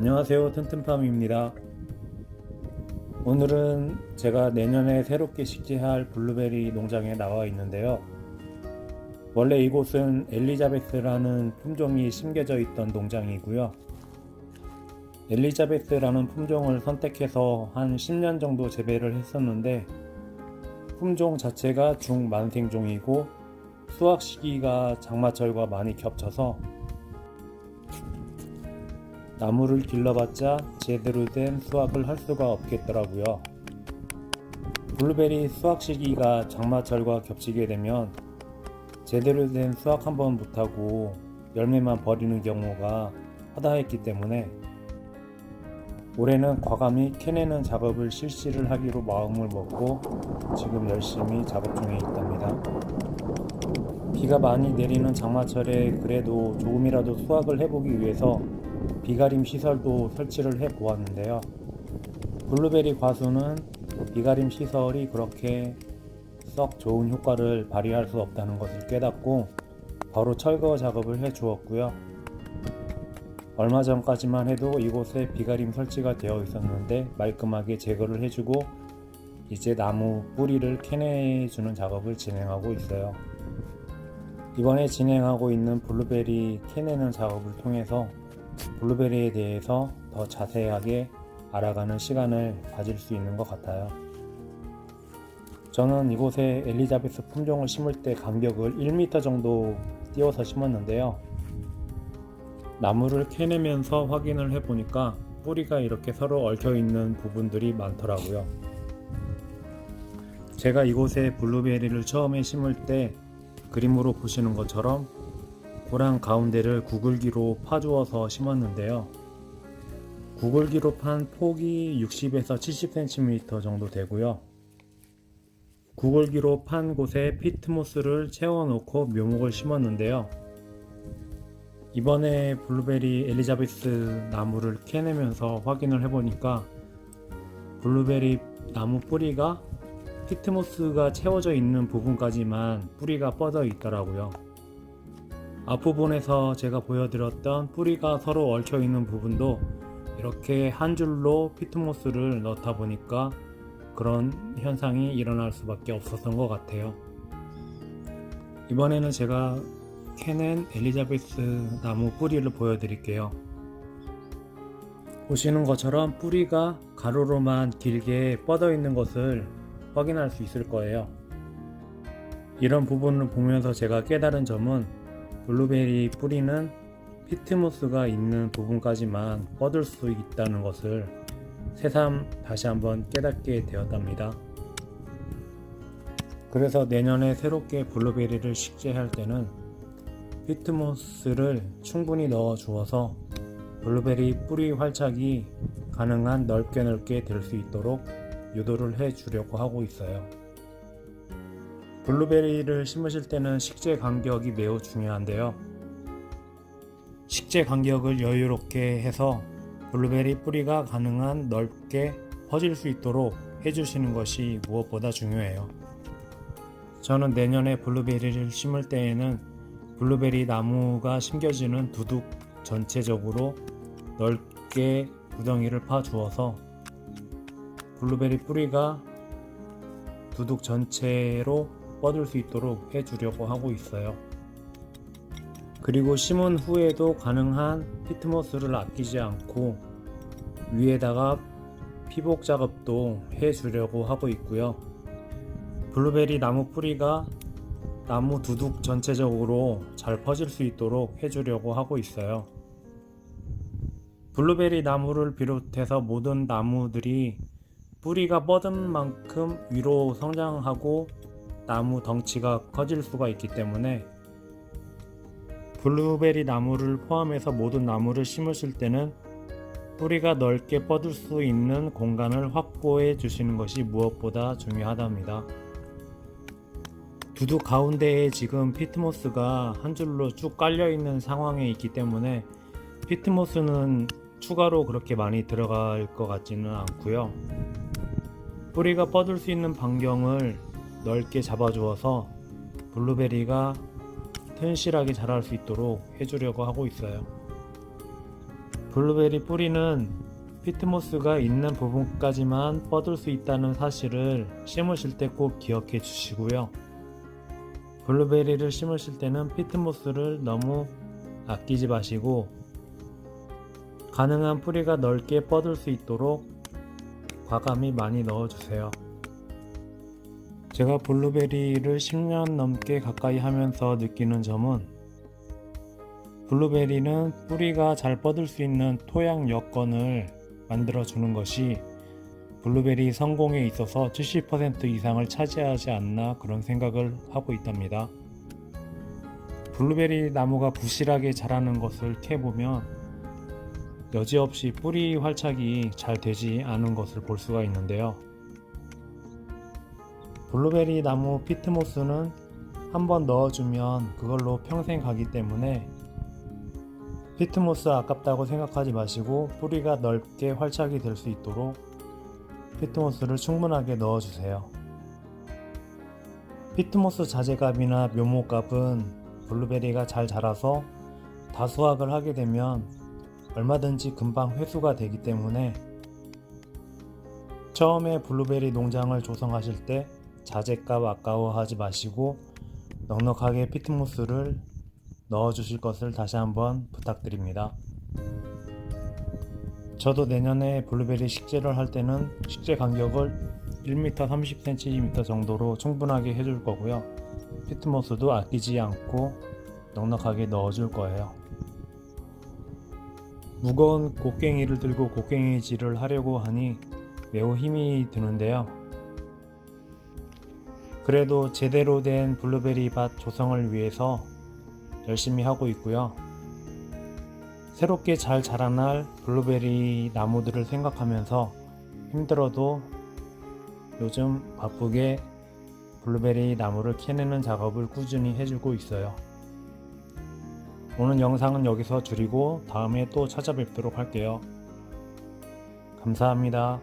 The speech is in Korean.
안녕하세요 튼튼팜입니다. 오늘은 제가 내년에 새롭게 식재할 블루베리 농장에 나와 있는데요. 원래 이곳은 엘리자베스라는 품종이 심겨져 있던 농장이고요. 엘리자베스라는 품종을 선택해서 한 10년 정도 재배를 했었는데 품종 자체가 중만생종이고 수확 시기가 장마철과 많이 겹쳐서 나무를 길러봤자 제대로 된 수확을 할 수가 없겠더라고요. 블루베리 수확 시기가 장마철과 겹치게 되면 제대로 된 수확 한 번 못하고 열매만 버리는 경우가 허다했기 때문에 올해는 과감히 캐내는 작업을 실시를 하기로 마음을 먹고 지금 열심히 작업 중에 있답니다. 비가 많이 내리는 장마철에 그래도 조금이라도 수확을 해보기 위해서 비가림 시설도 설치를 해 보았는데요. 블루베리 과수는 비가림 시설이 그렇게 썩 좋은 효과를 발휘할 수 없다는 것을 깨닫고 바로 철거 작업을 해 주었고요. 얼마 전까지만 해도 이곳에 비가림 설치가 되어 있었는데 말끔하게 제거를 해주고 이제 나무 뿌리를 캐내주는 작업을 진행하고 있어요. 이번에 진행하고 있는 블루베리 캐내는 작업을 통해서 블루베리에 대해서 더 자세하게 알아가는 시간을 가질 수 있는 것 같아요. 저는 이곳에 엘리자베스 품종을 심을 때 간격을 1m 정도 띄워서 심었는데요. 나무를 캐내면서 확인을 해보니까 뿌리가 이렇게 서로 얽혀 있는 부분들이 많더라고요. 제가 이곳에 블루베리를 처음에 심을 때 그림으로 보시는 것처럼 고랑 가운데를 구글기로 파주어서 심었는데요. 구글기로 판 폭이 60에서 70cm 정도 되고요. 구글기로 판 곳에 피트모스를 채워놓고 묘목을 심었는데요. 이번에 블루베리 엘리자베스 나무를 캐내면서 확인을 해보니까 블루베리 나무 뿌리가 피트모스가 채워져 있는 부분까지만 뿌리가 뻗어 있더라고요. 앞부분에서 제가 보여드렸던 뿌리가 서로 얽혀 있는 부분도 이렇게 한 줄로 피트모스를 넣다 보니까 그런 현상이 일어날 수밖에 없었던 것 같아요. 이번에는 제가 캐낸 엘리자베스 나무 뿌리를 보여드릴게요. 보시는 것처럼 뿌리가 가로로만 길게 뻗어 있는 것을 확인할 수 있을 거예요. 이런 부분을 보면서 제가 깨달은 점은 블루베리 뿌리는 피트모스가 있는 부분까지만 뻗을 수 있다는 것을 새삼 다시 한번 깨닫게 되었답니다. 그래서 내년에 새롭게 블루베리를 식재할 때는 피트모스를 충분히 넣어 주어서 블루베리 뿌리 활착이 가능한 넓게 넓게 될 수 있도록 유도를 해 주려고 하고 있어요. 블루베리를 심으실 때는 식재 간격이 매우 중요한데요. 식재 간격을 여유롭게 해서 블루베리 뿌리가 가능한 넓게 퍼질 수 있도록 해주시는 것이 무엇보다 중요해요. 저는 내년에 블루베리를 심을 때에는 블루베리 나무가 심겨지는 두둑 전체적으로 넓게 구덩이를 파 주어서 블루베리 뿌리가 두둑 전체로 뻗을 수 있도록 해주려고 하고 있어요. 그리고 심은 후에도 가능한 피트모스를 아끼지 않고 위에다가 피복 작업도 해주려고 하고 있고요. 블루베리 나무 뿌리가 나무 두둑 전체적으로 잘 퍼질 수 있도록 해주려고 하고 있어요. 블루베리 나무를 비롯해서 모든 나무들이 뿌리가 뻗은 만큼 위로 성장하고 나무 덩치가 커질 수가 있기 때문에 블루베리 나무를 포함해서 모든 나무를 심으실 때는 뿌리가 넓게 뻗을 수 있는 공간을 확보해 주시는 것이 무엇보다 중요하답니다. 두둑 가운데에 지금 피트모스가 한 줄로 쭉 깔려 있는 상황에 있기 때문에 피트모스는 추가로 그렇게 많이 들어갈 것 같지는 않고요. 뿌리가 뻗을 수 있는 반경을 넓게 잡아주어서 블루베리가 튼실하게 자랄 수 있도록 해주려고 하고 있어요. 블루베리 뿌리는 피트모스가 있는 부분까지만 뻗을 수 있다는 사실을 심으실 때 꼭 기억해 주시고요. 블루베리를 심으실 때는 피트모스를 너무 아끼지 마시고 가능한 뿌리가 넓게 뻗을 수 있도록 과감히 많이 넣어주세요. 제가 블루베리를 10년 넘게 가까이 하면서 느끼는 점은 블루베리는 뿌리가 잘 뻗을 수 있는 토양 여건을 만들어 주는 것이 블루베리 성공에 있어서 70% 이상을 차지하지 않나 그런 생각을 하고 있답니다. 블루베리 나무가 부실하게 자라는 것을 캐보면 여지없이 뿌리 활착이 잘 되지 않은 것을 볼 수가 있는데요. 블루베리 나무 피트모스는 한 번 넣어주면 그걸로 평생 가기 때문에 피트모스 아깝다고 생각하지 마시고 뿌리가 넓게 활착이 될 수 있도록 피트모스를 충분하게 넣어주세요. 피트모스 자재값이나 묘목값은 블루베리가 잘 자라서 다수확을 하게 되면 얼마든지 금방 회수가 되기 때문에 처음에 블루베리 농장을 조성하실 때 자재값 아까워하지 마시고 넉넉하게 피트모스를 넣어 주실 것을 다시 한번 부탁드립니다. 저도 내년에 블루베리 식재를 할 때는 식재 간격을 1m 30cm 정도로 충분하게 해줄 거고요. 피트모스도 아끼지 않고 넉넉하게 넣어줄 거예요. 무거운 곡괭이를 들고 곡괭이질을 하려고 하니 매우 힘이 드는데요. 그래도 제대로 된 블루베리 밭 조성을 위해서 열심히 하고 있고요. 새롭게 잘 자라날 블루베리 나무들을 생각하면서 힘들어도 요즘 바쁘게 블루베리 나무를 캐내는 작업을 꾸준히 해주고 있어요. 오늘 영상은 여기서 줄이고 다음에 또 찾아뵙도록 할게요. 감사합니다.